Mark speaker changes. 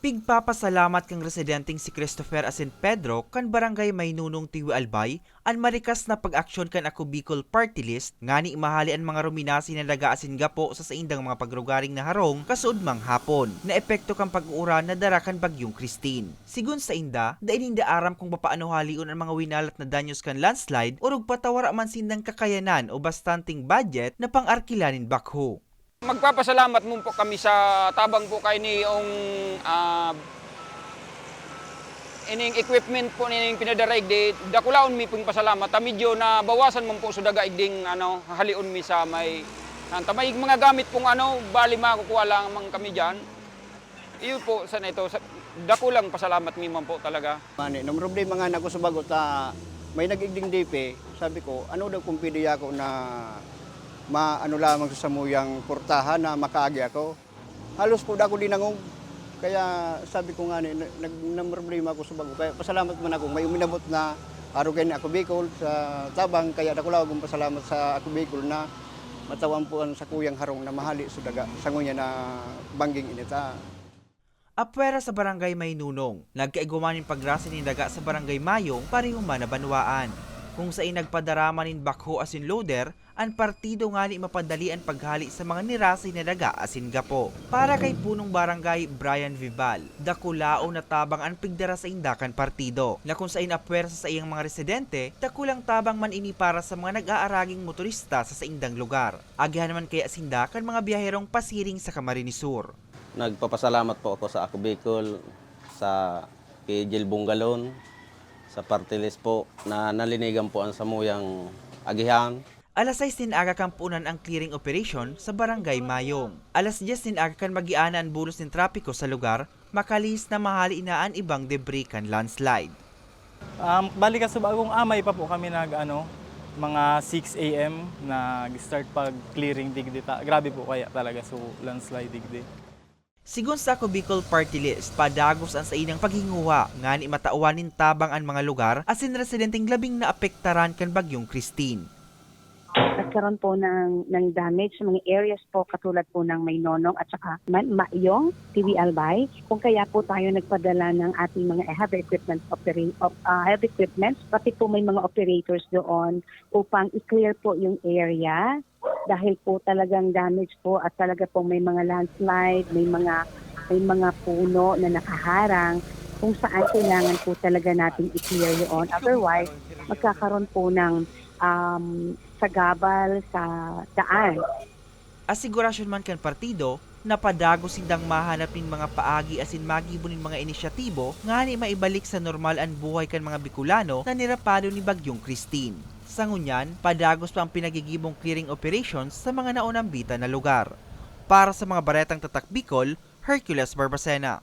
Speaker 1: Pigpapasalamat kang residenteng si Christopher Asin Pedro kan barangay Maynunong Tiwi Albay an marikas na pag-aksyon kan ako Bicol Party List nga ni mahali ang mga ruminasi na daga asin gapo sa saindang mga pagrugaring na harong kasuod mang hapon na epekto kang pag-uura na darakan bagyong Christine. Sigun sa inda, dainin da aram kung papaano haliun ang mga winalat na danyos kan landslide urug patawar man sindang kakayanan o bastanting budget na pang-arkilanin bakho.
Speaker 2: Magpapasalamat mo po kami sa tabang po kay ni yung ah, ining equipment po nining pinadaraig di dakulaon mi pong pasalamat. Ta medyo na bawasan mo po sa daga igding ano halion mi sa may anta may mga gamit pong ano bali makukuha lang man kami diyan iyo po sa ito sa, dakulang pasalamat mi man po talaga.
Speaker 3: Mani, nung problema nga na ako sa bagot, ah, may nagigding DP, sabi ko, ano daw kung pwede ako na maano lamang sa samuyang portahan na makaagi ako. Halos po ako dinangog. Kaya sabi ko nga, nag, nag problema ako sa bagot. Kaya pasalamat man ako, may uminabot na arugan ako Bicol sa tabang. Kaya ako lang akong pasalamat sa ako Bicol na matawan po sa kuyang harong na mahali sa daga. Sango niya na bangging inita.
Speaker 1: Apwera sa barangay Maynunong, nagkaigumanin pagrasin ni daga sa barangay Mayong parehong manabanwaan. Kung sa nagpadarama nin bakho asin loader, ang partido nga ni mapadali ang paghali sa mga nirasay na daga asin gapo. Para kay punong barangay Brian Vival, dakulao na tabang ang pigdara sa indakan partido. Na kung sa inapwersa sa iyang mga residente, dakulang tabang man ini para sa mga nag-aaraging motorista sa saindang lugar. Agyahan naman kaya sindakan mga biyaherong pasiring sa Camarines Sur.
Speaker 4: Nagpapasalamat po ako sa Ako Bicol, sa kay Bungalon, sa Partilis po na nalinigan po ang samuyang agihan.
Speaker 1: Alas 6 din aga kang punan ang clearing operation sa Barangay Mayong. Alas 10 din aga kan magiana ang bulos ng trapiko sa lugar, makalis na mahali inaan ibang debris kan landslide.
Speaker 5: Um, bali ka sa bagong amay pa po kami nag ano, mga 6 a.m. nag-start pag clearing digdi. Ta. Grabe po kaya talaga so landslide digdi.
Speaker 1: Sigun sa ako Bicol Party List, padagos ang sa inang paghinguha nga ni matauanin tabang ang mga lugar asin residenteng labing na apektaran kan bagyong Christine.
Speaker 6: Nagkaroon po ng, ng damage sa mga areas po katulad po ng Maynonong at saka Ma- Maayong, TV Albay. Kung kaya po tayo nagpadala ng ating mga heavy equipment opera- op, ah, heavy equipment, pati po may mga operators doon upang i-clear po yung area dahil po talagang damage po at talaga po may mga landslide, may mga may mga puno na nakaharang kung saan kailangan po talaga natin i-clear yun. Otherwise, magkakaroon po ng um, sagabal sa daan.
Speaker 1: Asigurasyon man kan partido, napadagos sindang mahanap nin mga paagi asin magibunin mga inisyatibo nga ni maibalik sa normal ang buhay kan mga Bicolano na nirapado ni Bagyong Christine. Sa ngunyan, padagos pa ang pinagigibong clearing operations sa mga naunang bita na lugar. Para sa mga baretang tatak Bicol, Hercules Barbacena.